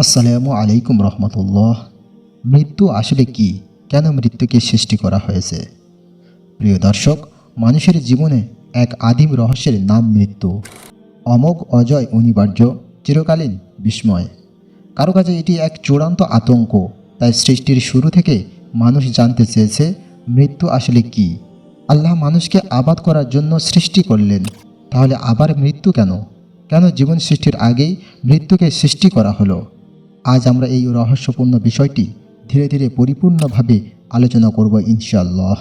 আসসালামু আলাইকুম রহমতুল্লাহ। মৃত্যু আসলে কি? কেন মৃত্যুকে সৃষ্টি করা হয়েছে? প্রিয় দর্শক, মানুষের জীবনে এক আদিম রহস্যের নাম মৃত্যু। অমোঘ অজয় অনিবার্য, চিরকালীন বিস্ময়। কারও কাছে এটি এক চূড়ান্ত আতঙ্ক, তাই সৃষ্টির শুরু থেকে মানুষ জানতে চেয়েছে, মৃত্যু আসলে কি? আল্লাহ মানুষকে আবাদ করার জন্য সৃষ্টি করলেন, তাহলে আবার মৃত্যু কেন? কেন জীবন সৃষ্টির আগেই মৃত্যুকে সৃষ্টি করা হলো? আজ আমরা এই রহস্যপূর্ণ বিষয়টি ধীরে ধীরে পরিপূর্ণভাবে আলোচনা করব ইনশাআল্লাহ।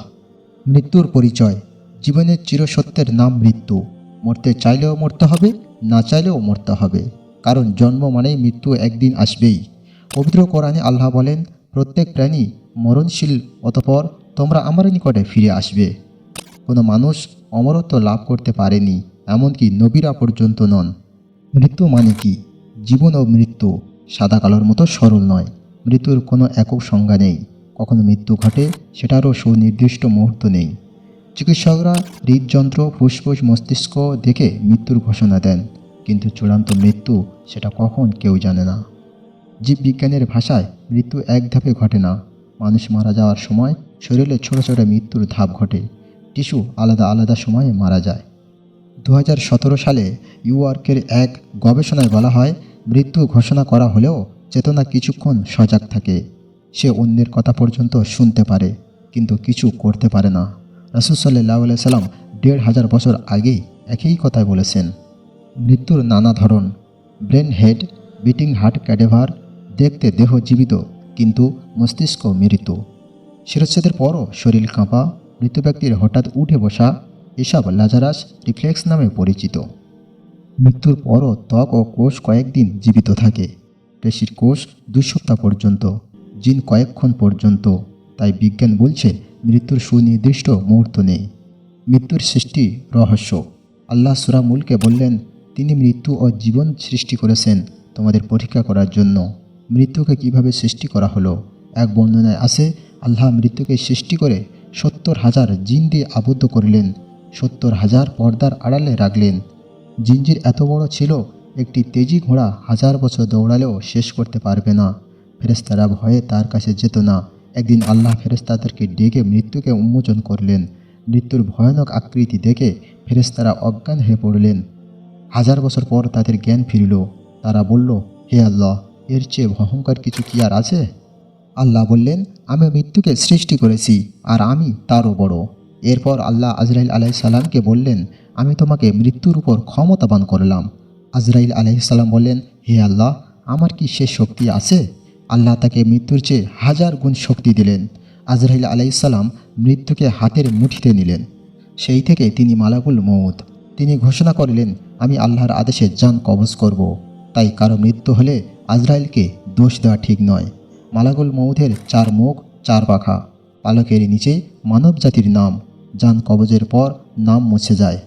মৃত্যুর পরিচয়, জীবনের চিরসত্যের নাম মৃত্যু। মরতে চাইলেও মরতে হবে, না চাইলেও মরতে হবে। কারণ জন্ম মানেই মৃত্যু একদিন আসবেই। পবিত্র কোরআনে আল্লাহ বলেন, প্রত্যেক প্রাণী মরণশীল, অতপর তোমরা আমার নিকটে ফিরে আসবে। কোনো মানুষ অমরত্ব লাভ করতে পারেনি, এমনকি নবীরা পর্যন্ত নন। মৃত্যু মানে কি? জীবন ও মৃত্যু। সাদা কালোর মতো সরল নয়। মৃত্যুর কোনো একক সংজ্ঞা নেই। কখনো মৃত্যু ঘটে, সেটারও সুনির্দিষ্ট মুহূর্ত নেই। চিকিৎসকরা হৃদযন্ত্র, ফুসফুস, মস্তিষ্ক দেখে মৃত্যুর ঘোষণা দেন, কিন্তু চূড়ান্ত মৃত্যু সেটা কখন কেউ জানে না। জীববিজ্ঞানের ভাষায় মৃত্যু এক ধাপে ঘটে না। মানুষ মারা যাওয়ার সময় শরীরে ছোট ছোট মৃত্যুর ধাপ ঘটে। টিস্যু আলাদা আলাদা সময়ে মারা যায়। দু হাজার সতেরো সালে ইউআর্কের এক গবেষণায় বলা হয় মৃত্যু ঘোষণা করা হলেও চেতনা কিছুক্ষণ সজাগ থাকে। সে অন্যের কথা পর্যন্ত শুনতে পারে, কিন্তু কিছু করতে পারে না। রসুল সাল্লাহ সাল্লাম দেড় হাজার বছর আগেই একই কথাই বলেছেন। মৃত্যুর নানা ধরন, brain dead, beating heart cadaver, দেখতে দেহ জীবিত কিন্তু মস্তিষ্ক মৃত। শিরচ্ছেদের পরও শরীর কাঁপা, মৃত ব্যক্তির হঠাৎ উঠে বসা, এসব লাজারাস রিফ্লেক্স নামে পরিচিত। মৃত্যুর পরও ত্বক ও কোষ কয়েকদিন জীবিত থাকে। পেশির কোষ দুই সপ্তাহ পর্যন্ত, জিন কয়েকক্ষণ পর্যন্ত। তাই বিজ্ঞান বলছে মৃত্যুর সুনির্দিষ্ট মুহূর্ত নেই। মৃত্যুর সৃষ্টি রহস্য। আল্লাহ সুরামুলকে বললেন, তিনি মৃত্যু ও জীবন সৃষ্টি করেছেন তোমাদের পরীক্ষা করার জন্য। মৃত্যুকে কীভাবে সৃষ্টি করা হলো? এক বর্ণনায় আছে, আল্লাহ মৃত্যুকে সৃষ্টি করে সত্তর হাজার জিন দিয়ে আবদ্ধ করলেন, সত্তর হাজার পর্দার আড়ালে রাখলেন জিঞ্জির এত বড় ছিল, একটি তেজি ঘোড়া হাজার বছর দৌড়ালেও শেষ করতে পারবে না। ফেরেস্তারা ভয়ে তার কাছে যেত না। একদিন আল্লাহ ফেরেস্তাদেরকে ডেকে মৃত্যুকে উন্মোচন করলেন। মৃত্যুর ভয়ানক আকৃতি দেখে ফেরেস্তারা অজ্ঞান হয়ে পড়লেন। হাজার বছর পর তাদের জ্ঞান ফিরল। তারা বলল, হে আল্লাহ, এর চেয়ে ভয়ঙ্কর কিছু কি আর আছে? আল্লাহ বললেন আমি মৃত্যুকে সৃষ্টি করেছি, আর আমি তারও বড়। এরপর আল্লাহ আজরাইল আলাহি সাল্লামকে বললেন আমি তোমাকে মৃত্যুর উপর ক্ষমতাবান করলাম। আজরাইল আলাইসাল্লাম বললেন, হে আল্লাহ, আমার কি সে শক্তি আছে? আল্লাহ তাকে মৃত্যুর চেয়ে হাজার গুণ শক্তি দিলেন। আজরাইল আলাইসাল্লাম মৃত্যুকে হাতের মুঠিতে নিলেন। সেই থেকে তিনি মালাকুল মৌত তিনি ঘোষণা করলেন, আমি আল্লাহর আদেশে যান কবজ করব। তাই কারও মৃত্যু হলে আজরাইলকে দোষ দেওয়া ঠিক নয়। মালাকুল মৌতের চার মুখ, চার পাখা। পালকের নিচে মানব জাতির নাম। যান কবজের পর নাম মুছে যায়।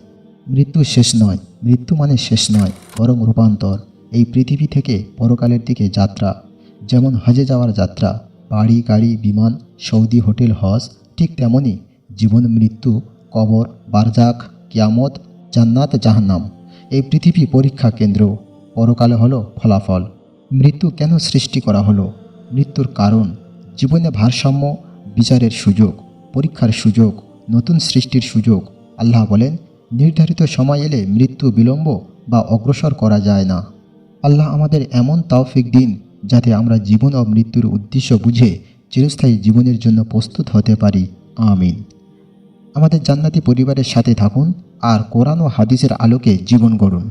মৃত্যু শেষ নয়। মৃত্যু মানে শেষ নয় বরং রূপান্তর। এই পৃথিবী থেকে পরকালের দিকে যাত্রা, যেমন হজে যাওয়ার যাত্রা, বাড়ি, গাড়ি, বিমান, সৌদি, হোটেল, হজ, ঠিক তেমনই জীবন, মৃত্যু, কবর, বারজাক, কিয়ামত, জান্নাত, জাহান্নাম। এই পৃথিবী পরীক্ষা কেন্দ্র, পরকালে হলো ফলাফল। মৃত্যু কেন সৃষ্টি করা হলো? মৃত্যুর কারণ, জীবনে ভারসাম্য, বিচারের সুযোগ, পরীক্ষার সুযোগ, নতুন সৃষ্টির সুযোগ। আল্লাহ বলেন নির্ধারিত সময় এলে মৃত্যু বিলম্ব বা অগ্রসর করা যায় না। আল্লাহ আমাদের এমন তাওফিক দিন যাতে আমরা জীবন ও মৃত্যুর উদ্দেশ্য বুঝে চিরস্থায়ী জীবনের জন্য প্রস্তুত হতে পারি। আমিন। আমাদের জান্নাতি পরিবারের সাথে থাকুন আর কোরআন ও হাদিসের আলোকে জীবন গড়ুন।